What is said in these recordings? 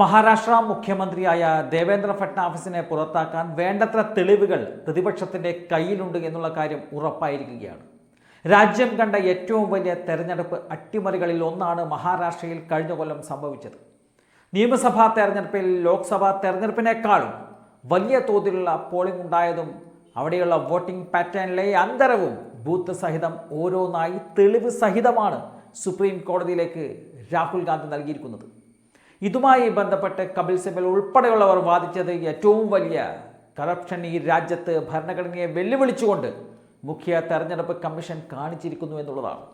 മഹാരാഷ്ട്ര മുഖ്യമന്ത്രിയായ ദേവേന്ദ്ര ഫട്നാവിസിനെ പുറത്താക്കാൻ വേണ്ടത്ര തെളിവുകൾ പ്രതിപക്ഷത്തിന്റെ കയ്യിലുണ്ട് എന്നുള്ള കാര്യം ഉറപ്പായിരിക്കുകയാണ്. രാജ്യം കണ്ട ഏറ്റവും വലിയ തെരഞ്ഞെടുപ്പ് അട്ടിമറികളിൽ ഒന്നാണ് മഹാരാഷ്ട്രയിൽ കഴിഞ്ഞ കൊല്ലം സംഭവിച്ചത്. നിയമസഭാ തെരഞ്ഞെടുപ്പിൽ ലോക്സഭാ തെരഞ്ഞെടുപ്പിനേക്കാളും വലിയ തോതിലുള്ള പോളിംഗ് ഉണ്ടായതും അവിടെയുള്ള വോട്ടിംഗ് പാറ്റേണിലെ അന്തരവും ബൂത്ത് സഹിതം ഓരോന്നായി തെളിവ് സഹിതമാണ് സുപ്രീം കോടതിയിലേക്ക് രാഹുൽ ഗാന്ധി നൽകിയിരിക്കുന്നത്. ഇതുമായി ബന്ധപ്പെട്ട് കപിൽ സിബൽ ഉൾപ്പെടെയുള്ളവർ വാദിച്ചത് ഏറ്റവും വലിയ കറപ്ഷൻ ഈ രാജ്യത്ത് ഭരണഘടനയെ വെല്ലുവിളിച്ചുകൊണ്ട് മുഖ്യ തെരഞ്ഞെടുപ്പ് കമ്മീഷൻ കാണിച്ചിരിക്കുന്നു എന്നുള്ളതാണ്.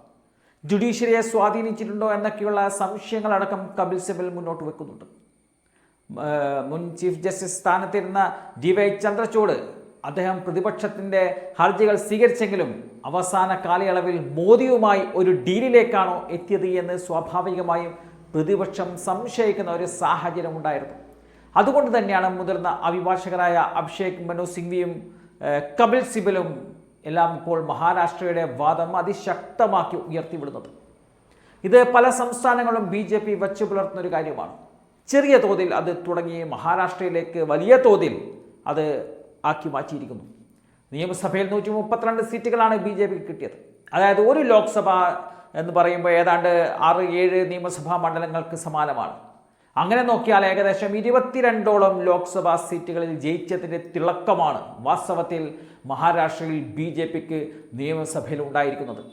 ജുഡീഷ്യറിയെ സ്വാധീനിച്ചിട്ടുണ്ടോ എന്നൊക്കെയുള്ള സംശയങ്ങളടക്കം കപിൽ സിബൽ മുന്നോട്ട് വെക്കുന്നുണ്ട്. മുൻ ചീഫ് ജസ്റ്റിസ് സ്ഥാനത്തിരുന്ന ഡി വൈ ചന്ദ്രചൂഡ് അദ്ദേഹം പ്രതിപക്ഷത്തിന്റെ ഹർജികൾ സ്വീകരിച്ചെങ്കിലും അവസാന കാലയളവിൽ മോദിയുമായി ഒരു ഡീലിലേക്കാണോ എത്തിയത് എന്ന് സ്വാഭാവികമായും പ്രതിപക്ഷം സംശയിക്കുന്ന ഒരു സാഹചര്യം ഉണ്ടായിരുന്നു. അതുകൊണ്ട് തന്നെയാണ് മുതിർന്ന അഭിഭാഷകരായ അഭിഷേക് മനു സിംഗ്വിയും കപിൽ സിബലും എല്ലാം ഇപ്പോൾ മഹാരാഷ്ട്രയുടെ വാദം അതിശക്തമാക്കി ഉയർത്തിവിടുന്നത്. ഇത് പല സംസ്ഥാനങ്ങളും ബി ജെ പി വച്ചു പുലർത്തുന്ന ഒരു കാര്യമാണ്. ചെറിയ തോതിൽ അത് തുടങ്ങി മഹാരാഷ്ട്രയിലേക്ക് വലിയ തോതിൽ അത് ആക്കി മാറ്റിയിരിക്കുന്നു. നിയമസഭയിൽ നൂറ്റി മുപ്പത്തിരണ്ട് സീറ്റുകളാണ് ബി ജെ പിക്ക് കിട്ടിയത്. അതായത് ഒരു ലോക്സഭ എന്ന് പറയുമ്പോൾ ഏതാണ്ട് ആറ് ഏഴ് നിയമസഭാ മണ്ഡലങ്ങൾക്ക് സമാനമാണ്. അങ്ങനെ നോക്കിയാൽ ഏകദേശം ഇരുപത്തിരണ്ടോളം ലോക്സഭാ സീറ്റുകളിൽ ജയിച്ചതിന്റെ തിളക്കമാണ് വാസ്തവത്തിൽ മഹാരാഷ്ട്രയിൽ ബി ജെ പിക്ക് നിയമസഭയിൽ ഉണ്ടായിരിക്കുന്നത്.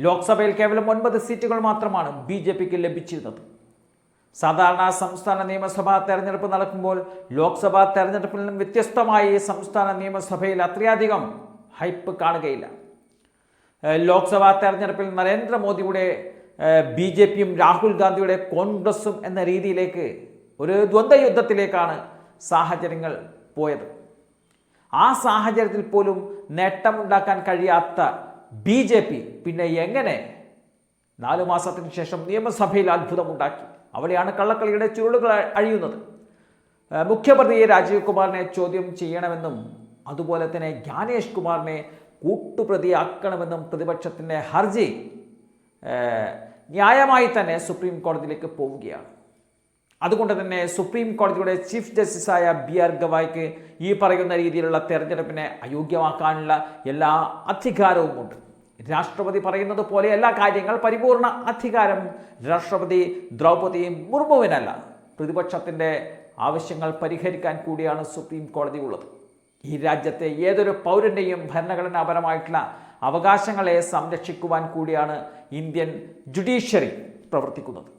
ലോക്സഭയിൽ കേവലം ഒൻപത് സീറ്റുകൾ മാത്രമാണ് ബി ജെ പിക്ക് ലഭിച്ചിരുന്നത്. സാധാരണ സംസ്ഥാന നിയമസഭാ തെരഞ്ഞെടുപ്പ് നടക്കുമ്പോൾ ലോക്സഭാ തെരഞ്ഞെടുപ്പിൽ നിന്നും വ്യത്യസ്തമായി സംസ്ഥാന നിയമസഭയിൽ അത്രയധികം ഹൈപ്പ് കാണുകയില്ല. ലോക്സഭാ തെരഞ്ഞെടുപ്പിൽ നരേന്ദ്രമോദിയുടെ ബി ജെ പിയും രാഹുൽ ഗാന്ധിയുടെ കോൺഗ്രസും എന്ന രീതിയിലേക്ക് ഒരു ദ്വന്ദ്വ യുദ്ധത്തിലേക്കാണ് സാഹചര്യങ്ങൾ പോയത്. ആ സാഹചര്യത്തിൽ പോലും നേട്ടമുണ്ടാക്കാൻ കഴിയാത്ത ബി ജെ പി പിന്നെ എങ്ങനെ നാലു മാസത്തിന് ശേഷം നിയമസഭയിൽ അത്ഭുതമുണ്ടാക്കി? അവിടെയാണ് കള്ളക്കളിയുടെ ചുരുളുകൾ അഴിയുന്നത്. മുഖ്യപ്രതിയെ മുഖ്യപ്രതി രാജീവ് കുമാറിനെ ചോദ്യം ചെയ്യണമെന്നും അതുപോലെ തന്നെ ജ്ഞാനേഷ് കുമാറിനെ കൂട്ടുപ്രതിയാക്കണമെന്നും പ്രതിപക്ഷത്തിന്റെ ഹർജി ന്യായമായി തന്നെ സുപ്രീം കോടതിയിലേക്ക് പോവുകയാണ്. അതുകൊണ്ട് തന്നെ സുപ്രീം കോടതിയുടെ ചീഫ് ജസ്റ്റിസായ ബി ആർ ഗവായ്ക്ക് ഈ പറയുന്ന രീതിയിലുള്ള തെരഞ്ഞെടുപ്പിനെ അയോഗ്യമാക്കാനുള്ള എല്ലാ അധികാരവും ഉണ്ട്. രാഷ്ട്രപതി പറയുന്നത് പോലെ എല്ലാ കാര്യങ്ങൾ പരിപൂർണ അധികാരം രാഷ്ട്രപതി ദ്രൗപദി മുർമുവിനല്ല. പ്രതിപക്ഷത്തിന്റെ ആവശ്യങ്ങൾ പരിഹരിക്കാൻ കൂടിയാണ് സുപ്രീം കോടതി ഉള്ളത്. ഈ രാജ്യത്തെ ഏതൊരു പൗരന്റെയും ഭരണഘടനാപരമായിട്ടുള്ള അവകാശങ്ങളെ സംരക്ഷിക്കുവാൻ കൂടിയാണ് ഇന്ത്യൻ ജുഡീഷ്യറി പ്രവർത്തിക്കുന്നത്.